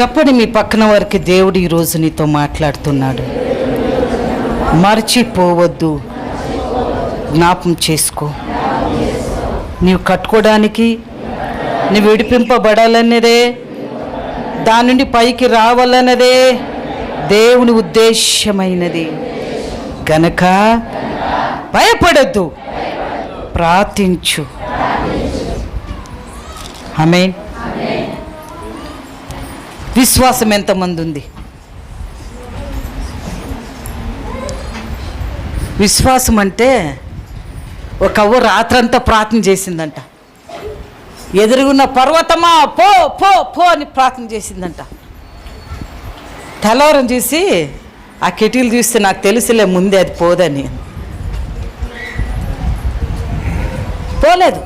చెప్పండి మీ పక్కన వారికి దేవుడు ఈరోజు నీతో మాట్లాడుతున్నాడు. మర్చిపోవద్దు. జ్ఞాపం చేసుకో. నీవు కట్టుకోవడానికి నీవు విడిపింపబడాలన్నదే దాని నుండి పైకి రావాలన్నదే దేవుని ఉద్దేశమైనది గనక భయపడద్దు. ప్రార్థించు. ఆమె విశ్వాసం ఎంతమంది ఉంది? విశ్వాసం అంటే ఒక అవ్వ రాత్రంతా ప్రార్థన చేసిందంట. ఎదురుగున్న పర్వతమా పో పో పో అని ప్రార్థన చేసిందంట. తెల్లవరం చూసి ఆ కెటీలు చూస్తే నాకు తెలుసులే ముందే అది పోదని. పోలేదు.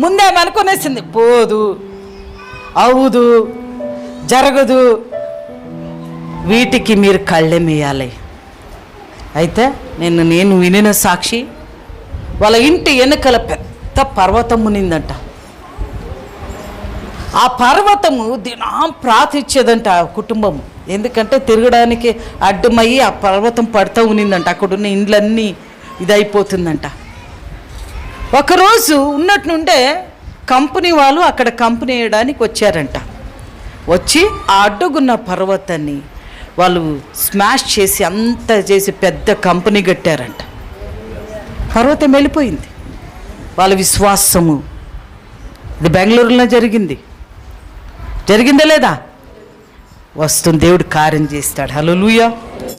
ముందే అనుకునేసింది పోదు అవుదు జరగదు. వీటికి మీరు కళ్ళెమేయాలి అయితే నేను నేను వినిన సాక్షి వాళ్ళ ఇంటి వెనుకల పెద్ద పర్వతం ఉనిందంట ఆ పర్వతము దినం ప్రార్థించేదంట ఆ కుటుంబం ఎందుకంటే తిరగడానికి అడ్డమయ్యి ఆ పర్వతం పడుతూ ఉనిందంట అక్కడున్న ఇండ్లన్నీ ఇదైపోతుందంట. ఒకరోజు ఉన్నట్టుండే కంపెనీ వాళ్ళు అక్కడ కంపెనీ వేయడానికి వచ్చారంట. వచ్చి ఆ అడ్డుగున్న పర్వతాన్ని వాళ్ళు స్మాష్ చేసి అంత చేసి పెద్ద కంపెనీ కట్టారంట. పర్వతం వెళ్ళిపోయింది. వాళ్ళ విశ్వాసము ఇది బెంగళూరులో జరిగింది. జరిగిందా లేదా? వస్తుంది దేవుడు కార్యం చేస్తాడు. హలో